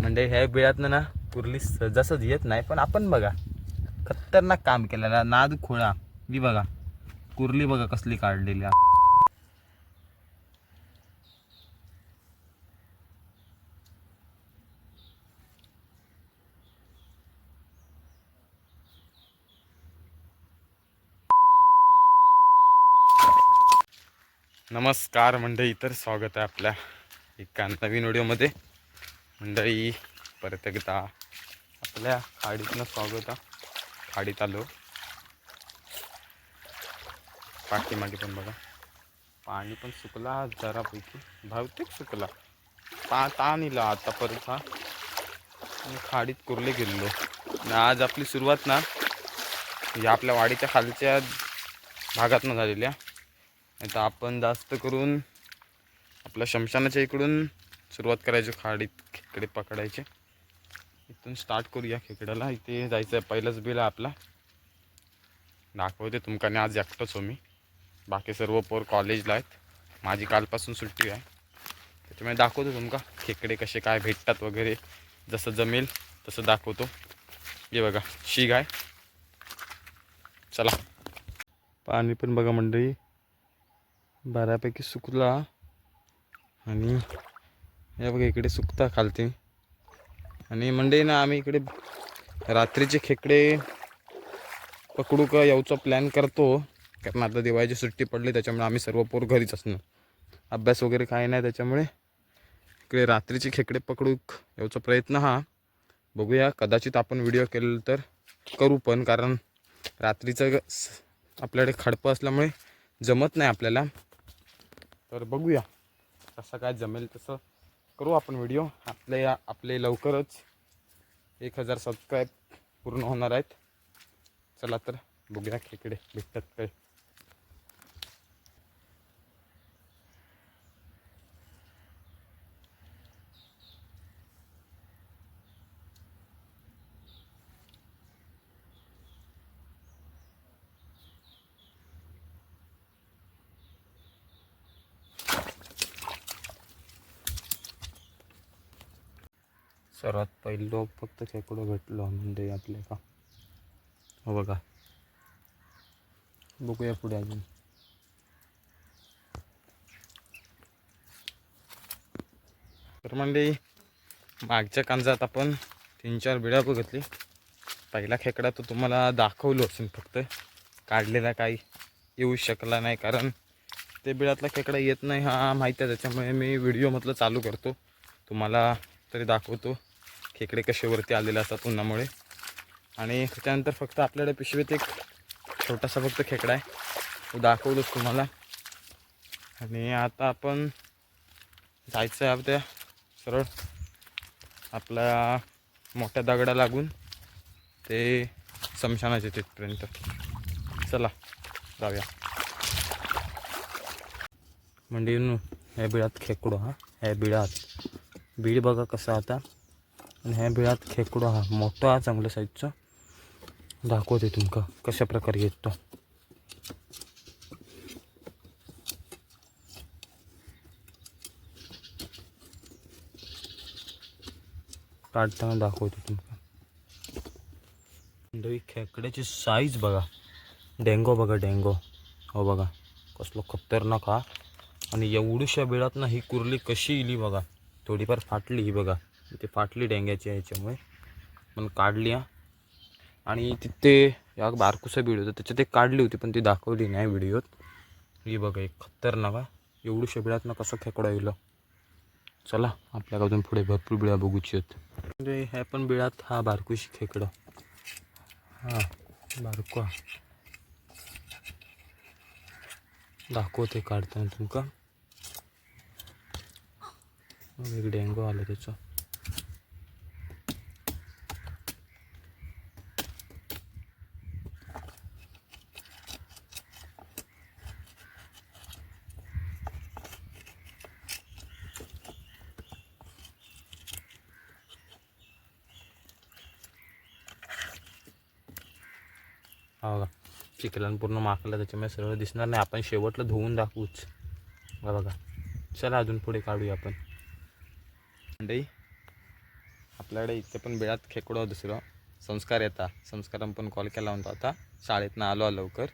म्हणजे ह्या बिळातनं ना कुर्ली सहजासहज येत नाही पण आपण बघा खतरनाक काम केलेला नाद खोळा. मी बघा कुर्ली बघा कसली काढलेली नमस्कार मंडळी. तर स्वागत आहे आपल्या एका नवीन व्हिडिओमध्ये. मंडळी परत एकदा आपल्या खाडीतनं स्वागत खाडीत आलो. पाठीमागे पण बघा. पाणी पण सुकला जरापैकी. बहुतेक सुकला. ता ताण इला आता परत हा. खाडीत कुर्ले गेलेलो. आज आपली सुरुवात ना या आपल्या वाडीच्या खालच्या भागातनं झालेल्या नाही तर आपण जास्त करून आपल्या शमशानाच्या इकडून सुरुवात करायची खाडीत. खेकडे पकडायचे. इथून स्टार्ट करूया खेकड्याला. इथे जायचं आहे पहिलंच बिल आहे आपला. दाखवते तुमका. आज एकटोच हो मी. बाकी सर्व पोर कॉलेजला आहेत. माझी कालपासून सुट्टी आहे. त्याच्यामुळे दाखवतो तुमका खेकडे कसे काय भेटतात वगैरे. जसं जमेल तसं दाखवतो. हे बघा शीग आहे. चला. पाणी पण बघा मंडळी. बऱ्यापैकी सुकला. आणि हे बघा इकडे सुकता खालते. आणि म्हणजे ना आम्ही इकडे रात्रीचे खेकडे पकडू का यावचा प्लॅन करतो. कारण आता दिवाळीची सुट्टी पडली त्याच्यामुळे आम्ही सर्व पोर घरीच असणार. अभ्यास वगैरे काही नाही त्याच्यामुळे. इकडे रात्रीचे खेकडे पकडू यावचा प्रयत्न हा. बघूया कदाचित आपण व्हिडिओ केलं तर करू पण कारण रात्रीचं ग- स- आपल्याकडे खडपं असल्यामुळे जमत नाही आपल्याला. तर बघूया कसं काय जमेल तसं. करू आपण व्हिडिओ आपले आपले लवकरच एक हजार सबस्क्राईब पूर्ण होणार आहेत. चला तर बघूया खेकडे भेटतात काय. सर्वात पहिलं फक्त खेकडं भेटलो म्हणजे आपल्या का? हो बघा. बघूया पुढे अजून. तर म्हणजे मागच्या कांजात आपण तीन चार बिड्या बघितली पहिला खेकडा तो तुम्हाला दाखवलो असून फक्त. काढलेला काही येऊ शकला नाही कारण ते बिळातला खेकडा येत नाही हा माहीत आहे त्याच्यामुळे मी व्हिडिओ म्हटलं चालू करतो. तुम्हाला तरी दाखवतो. खेकडे कशेवरती आलेले असतात उन्हामुळे. आणि त्याच्यानंतर फक्त आपल्याकडे पिशवीत एक छोटासा फक्त खेकडा आहे. तो दाखवलोच तुम्हाला. आणि आता आपण जायचं आहे त्या सरळ आपल्या मोठ्या दगडा लागून ते समशानाचे तिथपर्यंत. चला जाऊया. म्हणजे ह्या बिळात खेकडो हा. ह्या बिळात. बीड बघा कसं आता. आणि ह्या बिळात खेकडो हा मोठा चांगल्या साईजचा दाखवते तुमका कशा प्रकारे येतो. काढताना दाखवते तुमका. मंडळी खेकड्याची साईज बघा. डेंगो बघा डेंगो. हो बघा कसलो खतरनाक हा. आणि एवढ्याशा बिळात ना ही कुर्ली कशी इली बघा. थोडीफार फाटली ही बघा. ते फाटली डेंग्याची ह्याच्यामुळे पण काढली हा. आणि तिथे या बारकुसा बीड होता त्याच्यात एक काढली होती पण ती दाखवली नाही व्हिडिओत. ही बघा एक खतरनाक हा. एवढ्याशा बिळात ना कसं खेकडा येईल चला आपल्याकडून पुढे भरपूर बिळा बघूची आहेत. म्हणजे ह्या पण बिळात हा बारकुशी खेकडा. हां बारको दाखवते काढताना तुमका. एक डेंगू आला त्याचं. हो बघा. चिखलान पूर्ण माकलं त्याच्यामुळे सरळ दिसणार नाही. आपण शेवटला धुवून दाखवूच. हा बघा. चला अजून पुढे काढूया आपण. मंडई आपल्याकडे इथे पण बिळात खेकडो दुसरं संस्कार येता. संस्कारान पण कॉल केला होता आता. शाळेतनं आलो लवकर.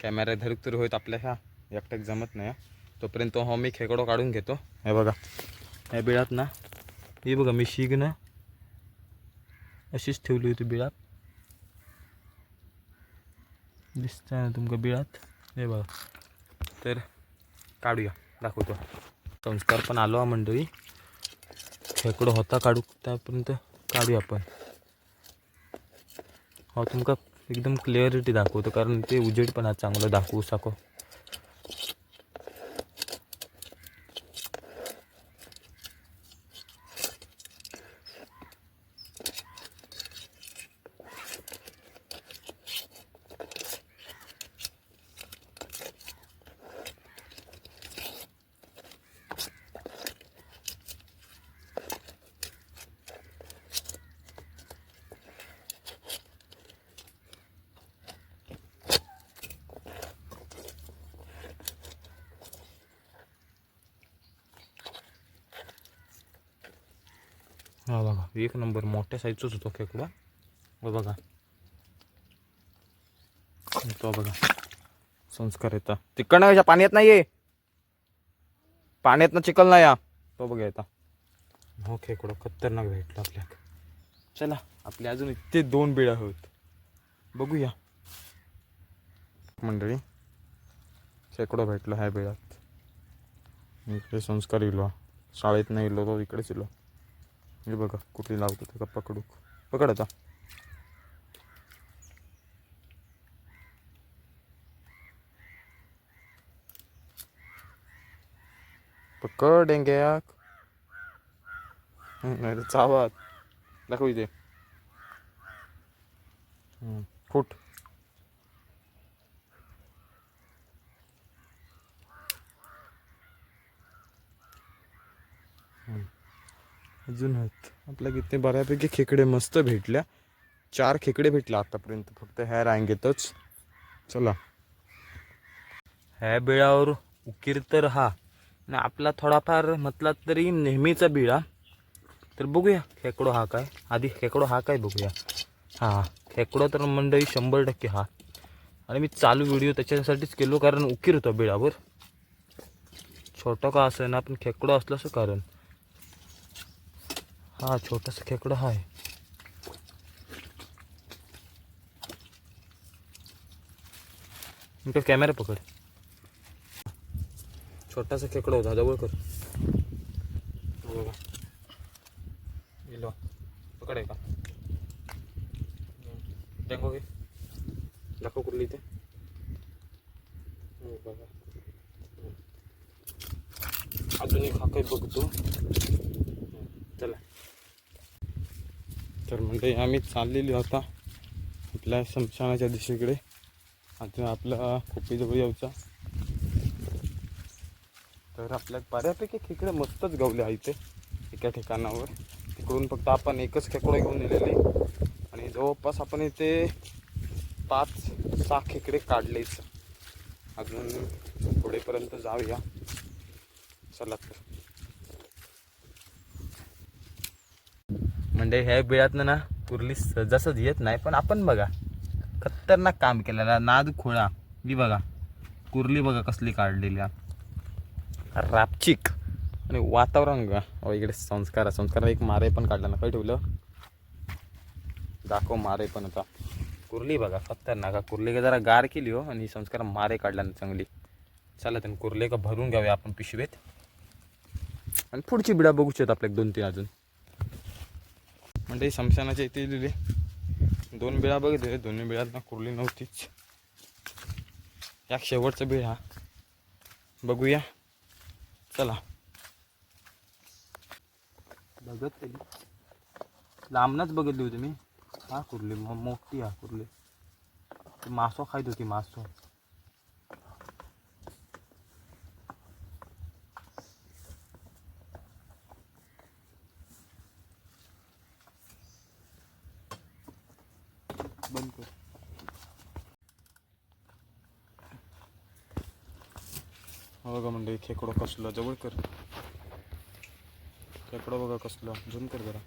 कॅमेरा धरूक तर होत आपल्या ह्या. एकट्याक जमत नाही हा. तोपर्यंत हो मी खेकडो काढून घेतो. हे बघा. ह्या बिळात ना हे बघा मी शीग ना अशीच ठेवली होती बिळात. दिसतंय ना तुमका बिळात? हे बघा. तर काढूया. दाखवतो. संस्कार पण आलो हा मंडळी. खेकडो होता काढू त्यापर्यंत काढूया आपण. हो तुमका एकदम क्लिअरिटी दाखवतो कारण ते उजेड पण हा चांगलं दाखवू साको. हा बघा. एक नंबर मोठ्या साईजचाच होतो खेकडा हो बघा. तो बघा. संस्कार येतात तिकडनं कशा पाण्यात नाही ये पाण्यातनं चिकल नाही या तो बघा येता. हो खेकडा खतरनाक भेटला आपल्या चला आपले अजून इथे दोन बिळ होत बघूया. मंडळी खेकडा भेटला ह्या बिळात. इकडे संस्कार इलो. शाळेत नाही इलो तो इकडेच इलो. हे बघा कुठली लावतो ते का पकडू. पकड आता. पकड डेंग्याक. नाही चावात. दाखव इथे. हम्म, फुट. अजून आहेत. आपल्या इथे बऱ्यापैकी खेकडे मस्त भेटल्या. चार खेकडे भेटल्या आतापर्यंत. फक्त ह्या रांगेतच. चला. ह्या बिळावर उकीर तर हा. आणि आपला थोडाफार म्हटला तरी नेहमीचा बिळा. तर बघूया खेकडो हा काय. आधी खेकडो हा काय बघूया. हा खेकडो तर मंडळी शंभर टक्के हा. आणि मी चालू व्हिडिओ त्याच्यासाठीच केलो कारण उकीर होतो बिळावर. छोटा का असं ना पण खेकडो असलं असं कारण. हा छोटासा खेकडा हा। इकडे कॅमेरा पकड। खेकडा होता जवळ कर। पकड आहे का डेंगो घे दाखव कुठली बघा अजून एक चला। तर म्हणजे आम्ही चाललेली होता आपल्या शमशानाच्या दिशेकडे. आता आपला खोपीजवळ यायचा. तर आपल्या बऱ्यापैकी खेकडे मस्तच गवले आहे इथे एका ठिकाणावर. तिकडून फक्त आपण एकच खेकडं घेऊन दिलेले आणि जवळपास आपण इथे पाच सहा खेकडे काढलेच अजून पुढेपर्यंत जाऊया. चला तर. म्हणजे ह्या बिळातनं ना कुर्ली सहजासहज येत नाही पण आपण बघा खतरनाक काम केलेला नाद खोळा. ही बघा कुर्ली बघा कसली काढलेली रापचिक. आणि वातावरण बघा. इकडे संस्कार संस्कार एक मारे पण काढला ना काय ठेवलं? दाखव मारे पण आता. कुर्ली बघा खतरनाक कुर्ली का जरा गार केली हो आणि संस्कार मारे काढला ना चांगली. चला त्यांनी कुर्ले का भरून घ्यावे आपण पिशवेत? आणि पुढची बिडा बघूच आहेत आपल्या दोन तीन अजून. म्हणजे शमशानाच्या इथे दिले. दोन बिळा बघितले दोन्ही बिळात ना नव्हतीच. या शेवटचा बिळ हा. बघूया. चला. बघत तरी लांबनच बघितली होती मी. हा कुरली मो- मोठी हा कुरली. मासो खायत होती मासो. बंद कर हा बघा म्हणजे खेकडो कसलं जवळ कर. खेकडो बघा कसलं झूम कर जरा.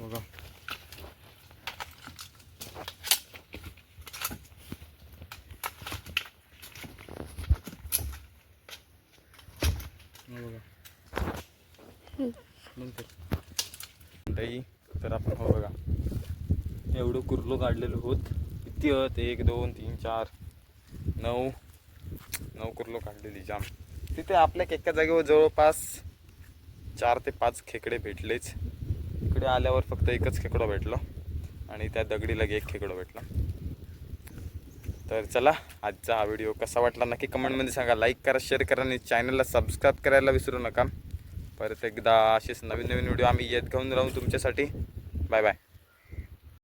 बघा. बघा. तर आपण हो बघा. एवढं कुर्लो काढलेलो होत. किती होत? एक दोन तीन चार नऊ. नऊ कुर्लो काढलेली जाम. तिथे आपल्या एका जागेवर जवळपास चार ते पाच खेकडे भेटलेच. इकडे आल्यावर फक्त एकच खेकडा भेटला आणि त्या दगडीला एक खेकडा भेटला. तर चला आजचा हा व्हिडिओ कसा वाटला नक्की कमेंटमध्ये सांगा. लाईक करा शेअर करा आणि चॅनलला सबस्क्राईब करायला विसरू नका. परत एकदा असेच नवीन नवीन व्हिडिओ आम्ही येत घेऊन राहू तुमच्यासाठी. Bye bye